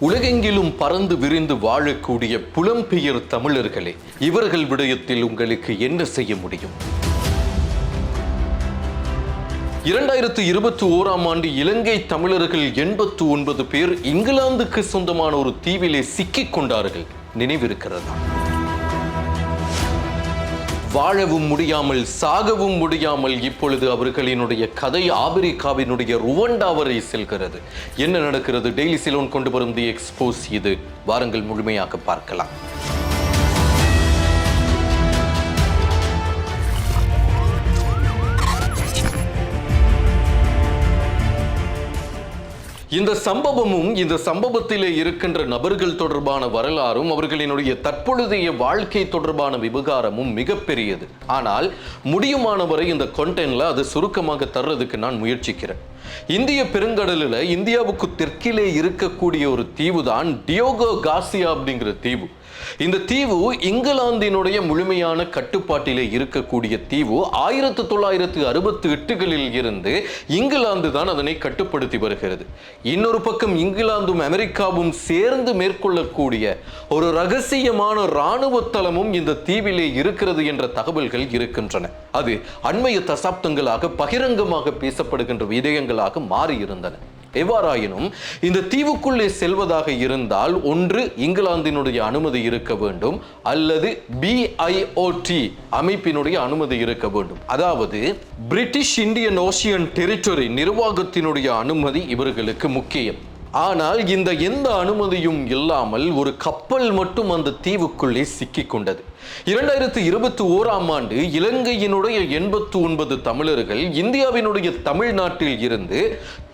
உலகெங்கிலும் பறந்து விரிந்து வாழக்கூடிய புலம்பெயர் தமிழர்களே இவர்கள் விடயத்தில் உங்களுக்கு என்ன செய்ய முடியும்? இரண்டாயிரத்து இருபத்தி ஓராம் ஆண்டு இலங்கை தமிழர்கள் எண்பத்து ஒன்பது பேர் இங்கிலாந்துக்கு சொந்தமான ஒரு தீவிலே சிக்கிக் கொண்டார்கள். நினைவிருக்கிறதா? வாழவும் முடியாமல் சாகவும் முடியாமல் இப்பொழுது அவர்களினுடைய கதை ஆபிரிக்காவினுடைய ருவண்டா வரை செல்கிறது. என்ன நடக்கிறது? டெய்லி சிலோன் கொண்டு வரும் தி எக்ஸ்போஸ் இது. வாரங்கள் முழுமையாக பார்க்கலாம். இந்த சம்பவமும் இந்த சம்பவத்திலே இருக்கின்ற நபர்கள் தொடர்பான வரலாறும் அவர்களினுடைய தற்பொழுதைய வாழ்க்கை தொடர்பான விவகாரமும் மிகப்பெரியது. ஆனால் முடியுமானவரை இந்த கொண்டென்ட்ல அது சுருக்கமாக தர்றதுக்கு நான் முயற்சிக்கிறேன். இந்திய பெருங்கடலில் இந்தியாவுக்கு தெற்கிலே இருக்கக்கூடிய ஒரு தீவு தான் டியோகோ காசியா அப்படிங்கிற தீவு. இந்த தீவு இங்கிலாந்தினுடைய முழுமையான கட்டுப்பாட்டிலே இருக்கக்கூடிய தீவு. ஆயிரத்து தொள்ளாயிரத்து அறுபத்தி எட்டுகளில் இருந்து இங்கிலாந்து தான் அதனை கட்டுப்படுத்தி வருகிறது. இன்னொரு பக்கம் இங்கிலாந்தும் அமெரிக்காவும் சேர்ந்து மேற்கொள்ளக்கூடிய ஒரு ரகசியமான இராணுவ தளமும் இந்த தீவிலே இருக்கிறது என்ற தகவல்கள் இருக்கின்றன. அது அண்மைய தசாப்தங்களாக பகிரங்கமாக பேசப்படுகின்ற விதயங்களாக மாறியிருந்தன. எவ்வாறாயினும் இந்த தீவுக்குள்ளே செல்வதாக இருந்தால் ஒன்று இங்கிலாந்தினுடைய அனுமதி இருக்க வேண்டும் அல்லது பிஐஓடி அமைப்பினுடைய அனுமதி இருக்க வேண்டும். அதாவது பிரிட்டிஷ் இந்தியன் ஓசியன் டெரிட்டரி நிர்வாகத்தினுடைய அனுமதி இவர்களுக்கு முக்கியம். ஆனால் இந்த எந்த அனுமதியும் இல்லாமல் ஒரு கப்பல் மட்டும் அந்த தீவுக்குள்ளே சிக்கிக்கொண்டது இரண்டாயிரத்தி இருபத்தி ஓராம் ஆண்டு இலங்கையினுடைய எண்பத்து ஒன்பது தமிழர்கள் இந்தியாவினுடைய தமிழ்நாட்டில் இருந்து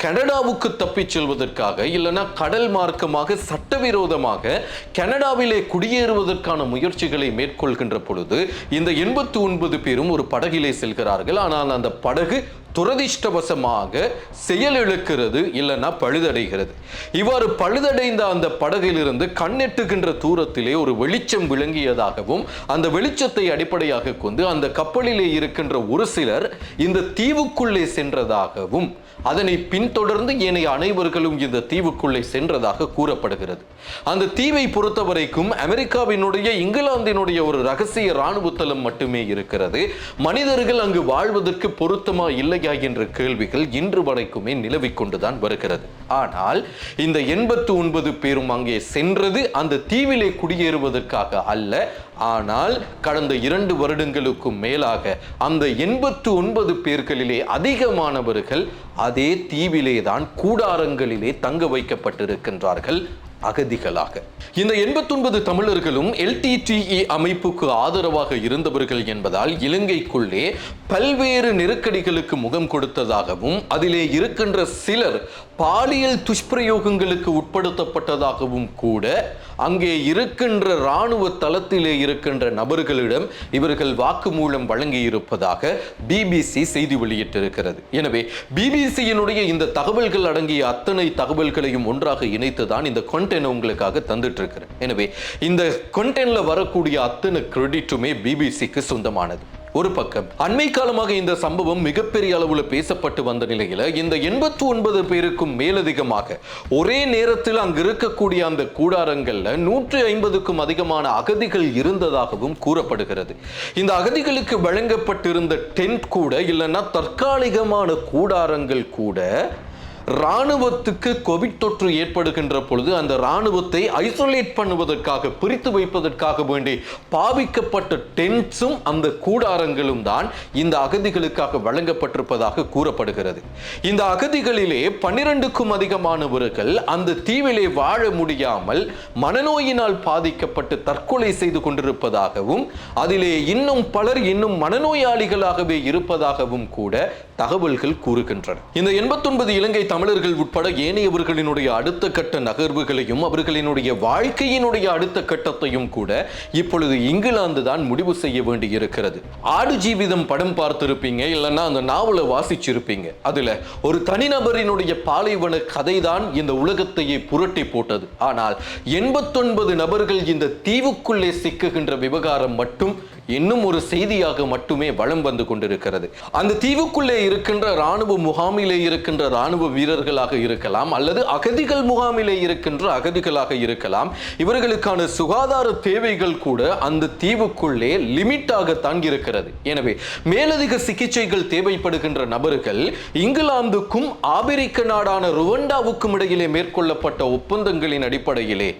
கனடாவுக்கு தப்பிச் செல்வதற்காக இல்லைனா கடல் மார்க்கமாக சட்டவிரோதமாக கனடாவிலே குடியேறுவதற்கான முயற்சிகளை மேற்கொள்கின்ற பொழுது இந்த எண்பத்து ஒன்பது பேரும் ஒரு படகிலே செல்கிறார்கள். ஆனால் அந்த படகு துரதிர்ஷ்டவசமாக செயலிழக்கிறது இல்லைன்னா பழுதடைகிறது. இவ்வாறு பழுதடைந்த அந்த படகிலிருந்து கண்ணெட்டுகின்ற தூரத்திலே ஒரு வெளிச்சம் விளங்கியதாகவும் அந்த வெளிச்சத்தை அடிப்படையாக கொண்டு அந்த கப்பலிலே இருக்கின்ற ஒரு சிலர் இந்த தீவுக்குள்ளே சென்றதாகவும் அதனை பின்தொடர்ந்து ஏனைய அனைவர்களும் இந்த தீவுக்குள்ளே சென்றதாக கூறப்படுகிறது. அந்த தீவை பொறுத்தவரைக்கும் அமெரிக்காவினுடைய இங்கிலாந்தினுடைய ஒரு ரகசிய இராணுவ தளம் மட்டுமே இருக்கிறது. மனிதர்கள் அங்கு வாழ்வதற்கு பொருத்தமா இல்லையா என்ற கேள்விகள் இன்று வரைக்குமே நிலவிக்கொண்டுதான் வருகிறது. ஆனால் இந்த எண்பத்து ஒன்பது பேரும் அங்கே சென்றது அந்த தீவிலே குடியேறுவதற்காக அல்ல ஆனால் கடந்த இரண்டு வருடங்களுக்கும் மேலாக அந்த எண்பத்து ஒன்பது பேர்களிலே அதிகமானவர்கள் அதே தீவிலே தான் கூடாரங்களிலே தங்க வைக்கப்பட்டிருக்கின்றார்கள். அகதிகளாக. இந்த எண்பத்தொன்பது தமிழர்களும் எல்டிடிஇ அமைப்புக்கு ஆதரவாக இருந்தவர்கள் என்பதால் இலங்கைக்குள்ளே பல்வேறு நெருக்கடிகளுக்கு முகம் கொடுத்ததாகவும் அதிலே இருக்கின்ற சிலர் பாலியல் துஷ்பிரயோகங்களுக்கு உட்படுத்தப்பட்டதாகவும் கூட அங்கே இருக்கின்ற இராணுவ தளத்திலே இருக்கின்ற நபர்களிடம் இவர்கள் வாக்குமூலம் வழங்கி இருப்பதாக பிபிசி செய்தி வெளியிட்டிருக்கிறது. எனவே பிபிசியினுடைய இந்த தகவல்கள் அடங்கிய அத்தனை தகவல்களையும் ஒன்றாக இணைத்துதான் இந்த கண்டென்ட் உங்களுக்காக தந்துட்டு இருக்கிறேன் எனவே இந்த கண்டென்ட்ல வரக்கூடிய அத்தனை கிரெடிட்டுமே பிபிசிக்கு சொந்தமானது. ஒரு பக்கம் அண்மை காலமாக இந்த சம்பவம் மிகப்பெரிய அளவில் பேசப்பட்டு வந்த நிலையில இந்த எண்பத்தி ஒன்பது பேருக்கும் மேலதிகமாக ஒரே நேரத்தில் அங்கு இருக்கக்கூடிய அந்த கூடாரங்கள்ல நூற்றி ஐம்பதுக்கும் அதிகமான அகதிகள் இருந்ததாகவும் கூறப்படுகிறது. இந்த அகதிகளுக்கு வழங்கப்பட்டிருந்த டென்ட் கூட இல்லைன்னா தற்காலிகமான கூடாரங்கள் கூட இராணுவத்துக்கு கோவிட் தொற்று ஏற்படுகின்ற பொழுது அந்த இராணுவத்தை ஐசோலேட் பண்ணுவதற்காக பிரித்து வைப்பதற்காக வேண்டி பாவிக்கப்பட்ட டென்ட்ஸும் அந்த கூடாரங்களும் தான் இந்த அகதிகளுக்காக வழங்கப்பட்டிருப்பதாக கூறப்படுகிறது. இந்த அகதிகளிலே பன்னிரண்டுக்கும் அதிகமானவர்கள் அந்த தீவிலே வாழ முடியாமல் மனநோயினால் பாதிக்கப்பட்டு தற்கொலை செய்து கொண்டிருப்பதாகவும் அதிலே இன்னும் பலர் இன்னும் மனநோயாளிகளாகவே இருப்பதாகவும் கூட தகவல்கள் கூறுகின்றன. இந்த எண்பத்தொன்பது இலங்கை தமிழர்கள் உட்பட ஏனையவர்களினுடைய அடுத்த கட்ட நகர்வுகளையும் அவர்களினுடைய வாழ்க்கையினுடைய அடுத்த கட்டத்தையும் கூட இப்பொழுது இங்கிலாந்து தான் முடிவு செய்ய வேண்டி இருக்கிறது ஆடு ஜீவிதம் படம் பார்த்திருப்பீங்க இல்லைன்னா அந்த நாவலை வாசிச்சிருப்பீங்க. அதுல ஒரு தனிநபரினுடைய பாலைவன கதை தான் இந்த உலகத்தையே புரட்டி போட்டது. ஆனால் எண்பத்தொன்பது நபர்கள் இந்த தீவுக்குள்ளே சிக்குகின்ற விவகாரம் மட்டும் இன்னும் ஒரு செய்தியாக மட்டுமே வளம் வந்து கொண்டிருக்கிறது. அந்த தீவுக்குள்ளே இருக்கின்ற ராணுவ முகாமிலே இருக்கின்ற ராணுவ வீரர்களாக இருக்கலாம் அல்லது அகதிகள் முகாமிலே இருக்கின்ற அகதிகளாக இருக்கலாம். இவர்களுக்கான சுகாதார தேவைகள் கூட அந்த தீவுக்குள்ளே லிமிட்டாகத்தான் இருக்கிறது எனவே மேலதிக சிகிச்சைகள் தேவைப்படுகின்ற நபர்கள் இங்கிலாந்துக்கும் ஆபிரிக்க நாடான ருவண்டாவுக்கும் இடையிலே மேற்கொள்ளப்பட்ட ஒப்பந்தங்களின் அடிப்படையிலே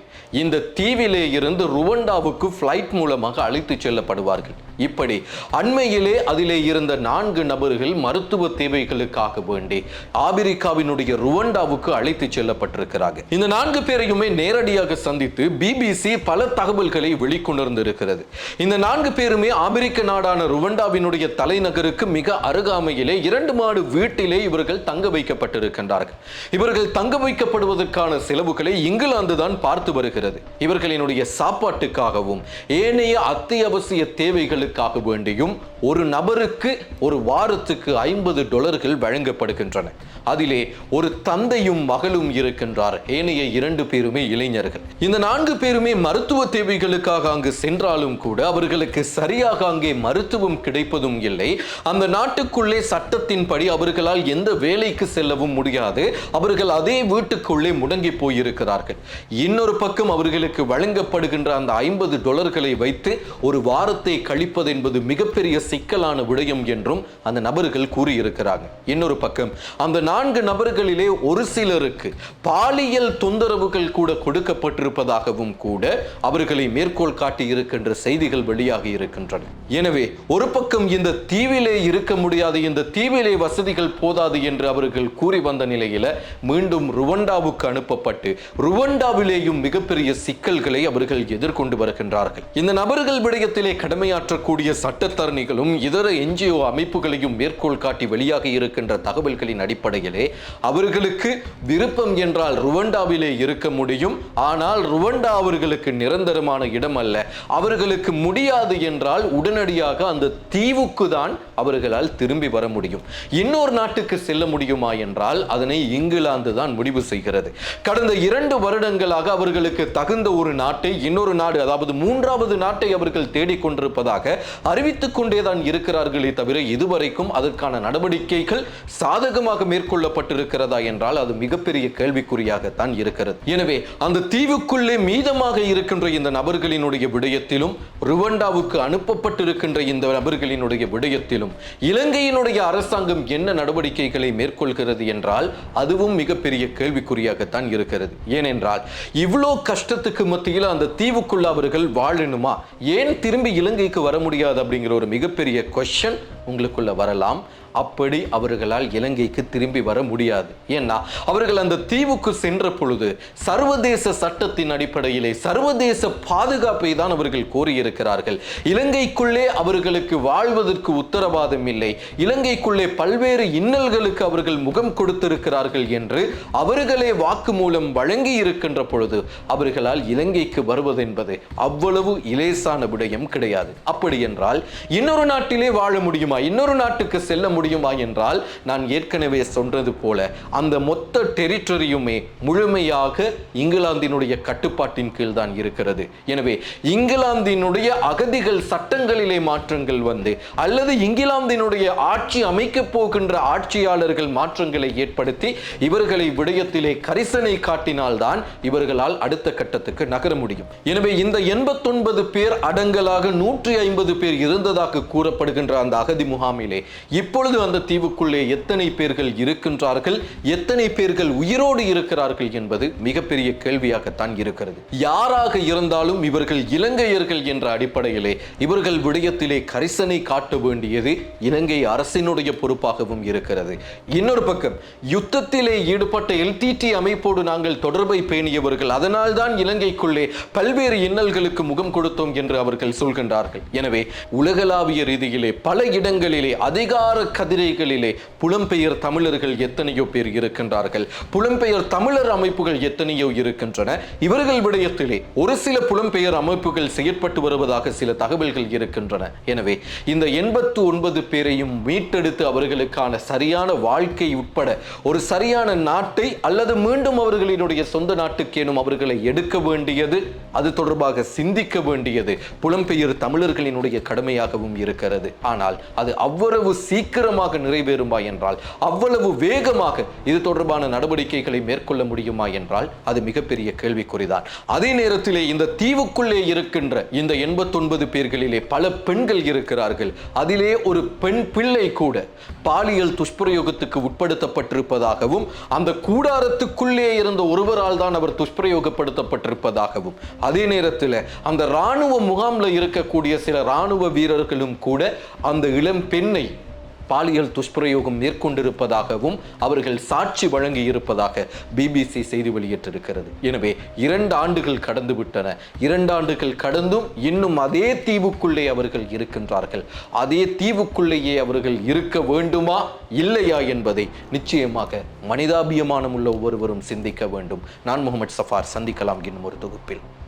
இந்த தீவிலே இருந்து ருவண்டாவுக்கு ஃப்ளைட் மூலமாக அழைத்து செல்லப்படுவார்கள். இப்படி அண்மையிலே அதிலே இருந்த நான்கு நபர்கள் மருத்துவ தேவைகளுக்காக வேண்டி ஆபிரிக்காவினுடைய ருவண்டாவுக்கு அழைத்து செல்லப்பட்டிருக்கிறாங்க. இந்த நான்கு பேரையுமே நேரடியாக சந்தித்து பிபிசி பல தகவல்களை வெளிக்கொண்டிருந்திருக்கிறது. இந்த நான்கு பேருமே ஆபிரிக்க நாடான ருவண்டாவினுடைய தலைநகருக்கு மிக அருகாமையிலே இரண்டு மாடு வீட்டிலே இவர்கள் தங்க வைக்கப்பட்டிருக்கின்றார்கள். இவர்கள் தங்க வைக்கப்படுவதற்கான செலவுகளை இங்கிலாந்து தான் பார்த்து வருகிறது. இவர்களினுடைய சாப்பாட்டுக்காகவும் ஏனைய அத்தியாவசிய தேவைகள் மக்களுக்காக வேண்டியும் ஒரு நபருக்கு ஒரு வாரத்துக்கு ஐம்பது டொலர்கள் வழங்கப்படுகின்றன. அதிலே ஒரு தந்தையும் மகளும் இருக்கின்றார். ஏனைய இரண்டு பேருமே இளைஞர்கள். இந்த நான்கு பேருமே மருத்துவ தேவைகளுக்காக அங்கு சென்றாலும் கூட அவர்களுக்கு சரியாக அங்கே மருத்துவம் கிடைப்பதும் இல்லை. அந்த நாட்டுக்குள்ளே சட்டத்தின்படி அவர்களால் எந்த வேலைக்கு செல்லவும் முடியாது. அவர்கள் அதே வீட்டுக்குள்ளே முடங்கி போயிருக்கிறார்கள். இன்னொரு பக்கம் அவர்களுக்கு வழங்கப்படுகின்ற அந்த ஐம்பது டொலர்களை வைத்து ஒரு வாரத்தை கழிப்பது என்பது மிகப்பெரிய சிக்கலான விடயம் என்றும் அந்த நபர்கள் கூறியிருக்கிறாங்க. இன்னொரு பக்கம் அந்த நான்கு நபர்களிலே ஒரு சிலருக்கு பாலியல் தொந்தரவுகள் கூட கொடுக்கப்பட்டிருப்பதாகவும் கூட அவர்களை மேற்கோள் காட்டி இருக்கின்ற செய்திகள் வெளியாகி இருக்கின்றன. எனவே ஒரு பக்கம் இந்த தீவிலே இருக்க முடியாது இந்த தீவிலே வசதிகள் போதாது என்று அவர்கள் கூறி வந்த நிலையில மீண்டும் ருவண்டாவுக்கு அனுப்பப்பட்டு ருவண்டாவிலேயும் மிகப்பெரிய சிக்கல்களை அவர்கள் எதிர்கொண்டு வருகின்றார்கள். இந்த நபர்கள் விடயத்திலே கடமையாற்றக்கூடிய சட்டத்தரணிகளும் இதர என்ஜிஓ அமைப்புகளையும் மேற்கோள் காட்டி வெளியாகி இருக்கின்ற தகவல்களின் அடிப்படையிலே அவர்களுக்கு விருப்பம் என்றால் ருவண்டாவிலே இருக்க முடியும். ஆனால் ருவண்டா அவர்களுக்கு நிரந்தரமான இடம் அல்ல. அவர்களுக்கு முடியாது என்றால் உடனடியாக அந்த தீவுக்கு தான் அவர்களால் திரும்பி வர முடியும். இன்னொரு நாட்டுக்கு செல்ல முடியுமா என்றால் அதனை இங்கிலாந்து தான் முடிவு செய்கிறது. கடந்த இரண்டு வருடங்களாக அவர்களுக்கு தகுந்த ஒரு நாட்டை இன்னொரு நாடு அதாவது மூன்றாவது நாட்டை அவர்கள் தேடிக்கொண்டிருப்பதாக அறிவித்துக் கொண்டே தான் இருக்கிறார்களே தவிர இதுவரைக்கும் அதற்கான நடவடிக்கைகள் சாதகமாக மேற்கொள்ளப்பட்டிருக்கிறதா என்றால் அது மிகப்பெரிய கேள்விக்குறியாகத்தான் இருக்கிறது. எனவே அந்த தீவுக்குள்ளே மீதமாக இருக்கின்ற இந்த நபர்களினுடைய விடயத்திலும் ருவண்டாவுக்கு அனுப்பப்பட்டிருக்கின்ற இந்த நபர்களினுடைய விடயத்திலும் இலங்கையினுடைய அரசாங்கம் என்ன நடவடிக்கைகளை மேற்கொள்கிறது என்றால் அதுவும் மிகப்பெரிய கேள்விக்குறியாகத்தான் இருக்கிறது. ஏனென்றால் இவ்வளோ கஷ்டத்துக்கு மத்தியில் அந்த தீவுக்குள்ள அவர்கள் வாழணுமா? ஏன் திரும்பி இலங்கைக்கு வர முடியாது அப்படிங்கிற ஒரு மிகப்பெரிய கொஸ்டின் உங்களுக்குள்ள வரலாம். அப்படி அவர்களால் இலங்கைக்கு திரும்பி வர முடியாது. ஏன்னா அவர்கள் அந்த தீவுக்கு சென்ற பொழுது சர்வதேச சட்டத்தின் அடிப்படையிலே சர்வதேச பாதுகாப்பை தான் அவர்கள் கோரியிருக்கிறார்கள். இலங்கைக்குள்ளே அவர்களுக்கு வாழ்வதற்கு உத்தரவாதம் இல்லை. இலங்கைக்குள்ளே பல்வேறு இன்னல்களுக்கு அவர்கள் முகம் கொடுத்திருக்கிறார்கள் என்று அவர்களே வாக்குமூலம் வழங்கி இருக்கின்ற பொழுது அவர்களால் இலங்கைக்கு வருவதென்பது அவ்வளவு இலேசான விடயம் கிடையாது. அப்படி என்றால் இன்னொரு நாட்டிலே வாழ முடியுமா? இன்னொரு நாட்டுக்கு செல்ல முடியுமா என்றால் நான் ஏற்கனவே சொன்னது போல அந்த மொத்த டெரிட்டரியுமே முழுமையாக இங்கிலாந்தினுடைய கட்டுப்பாட்டின் கீழ் தான் இருக்கிறது. எனவே இங்கிலாந்தினுடைய அகதிகள் சட்டங்களிலே மாற்றங்கள் வந்து அல்லது இங்கிலாந்தினுடைய ஆட்சி அமைக்கப் போகின்ற ஆட்சியாளர்கள் மாற்றங்களை ஏற்படுத்தி இவர்களை விடயத்திலே கரிசனை காட்டினால்தான் இவர்களால் அடுத்த கட்டத்துக்கு நகர முடியும். எனவே இந்த எண்பத்தொன்பது பேர் அடங்கலாக நூற்றி ஐம்பது பேர் இருந்ததாக கூறப்படுகின்ற அந்த அகதி முகாமிலே. இப்பொழுது அந்த தீவுக்குள்ளே எத்தனை பேர்கள் இருக்கின்றார்கள்? எத்தனை பேர்கள் உயிரோடு இருக்கிறார்கள் என்பது மிகப்பெரிய கேள்வியாகத்தான் இருக்கிறது. யாராக இருந்தாலும் இவர்கள் இலங்கையர்கள் என்ற அடிப்படையிலே இவர்கள் விடயத்திலே கரிசனை காட்ட வேண்டியது இலங்கை அரசினுடைய பொறுப்பாகவும் இருக்கிறது. இன்னொரு பக்கம் யுத்தத்திலே ஈடுபட்ட எல்டிடி அமைப்போடு நாங்கள் தொடர்பை பேணியவர்கள் அதனால்தான் இலங்கைக்குள்ளே பல்வேறு இன்னல்களுக்கு முகம் கொடுத்தோம் என்று அவர்கள் சொல்கின்றார்கள். எனவே உலகளாவிய ரீதியிலே பல இடங்கள் இடங்களிலே அதிகார கதிரைகளிலே புலம்பெயர் தமிழர்கள் எத்தனையோ பேர் இருக்கின்றார்கள். புலம்பெயர் தமிழர் அமைப்புகள் எத்தனையோ இருக்கின்றன. இவர்கள் விடயத்திலே ஒரு சில புலம்பெயர் அமைப்புகள் செயற்பட்டு வருவதாக சில தகவல்கள் இருக்கின்றன. எனவே இந்த எண்பத்து ஒன்பது பேரையும் மீட்டெடுத்து அவர்களுக்கான சரியான வாழ்க்கை உட்பட ஒரு சரியான நாட்டை அல்லது மீண்டும் அவர்களினுடைய சொந்த நாட்டுக்கேனும் அவர்களை எடுக்க வேண்டியது அது தொடர்பாக சிந்திக்க வேண்டியது புலம்பெயர் தமிழர்களினுடைய கடமையாகவும் இருக்கிறது. ஆனால் அது அவ்வளவு சீக்கிரமாக நிறைவேறுமா என்றால் அவ்வளவு வேகமாக இது தொடர்பான நடவடிக்கைகளை மேற்கொள்ள முடியுமா என்றால் அது மிகப்பெரிய கேள்விக்குறிதான். அதே நேரத்திலே இந்த தீவுக்குள்ளே இருக்கின்ற இந்த எண்பத்தொன்பது பேர்களிலே பல பெண்கள் இருக்கிறார்கள். அதிலே ஒரு பெண் பிள்ளை கூட பாலியல் துஷ்பிரயோகத்துக்கு உட்படுத்தப்பட்டிருப்பதாகவும் அந்த கூடாரத்துக்குள்ளே இருந்த ஒருவரால் தான் அவர் துஷ்பிரயோகப்படுத்தப்பட்டிருப்பதாகவும் அதே நேரத்தில் அந்த இராணுவ முகாமில் இருக்கக்கூடிய சில இராணுவ வீரர்களும் கூட அந்த இளம் பெண்ணை பாலியல் துஷ்பிரயோகம் மேற்கொண்டிருப்பதாகவும் அவர்கள் சாட்சி வழங்கி இருப்பதாக பிபிசி செய்தி வெளியிட்டிருக்கிறது. எனவே இரண்டு ஆண்டுகள் கடந்து விட்டன. இரண்டு ஆண்டுகள் கடந்தும் இன்னும் அதே தீவுக்குள்ளே அவர்கள் இருக்கின்றார்கள். அதே தீவுக்குள்ளேயே அவர்கள் இருக்க வேண்டுமா? இல்லையா என்பதை நிச்சயமாக மனிதாபியமானம் உள்ள ஒவ்வொருவரும் சிந்திக்க வேண்டும். நான் முகமது சஃபார். சந்திக்கலாம் இன்னும் ஒரு தொகுப்பில்.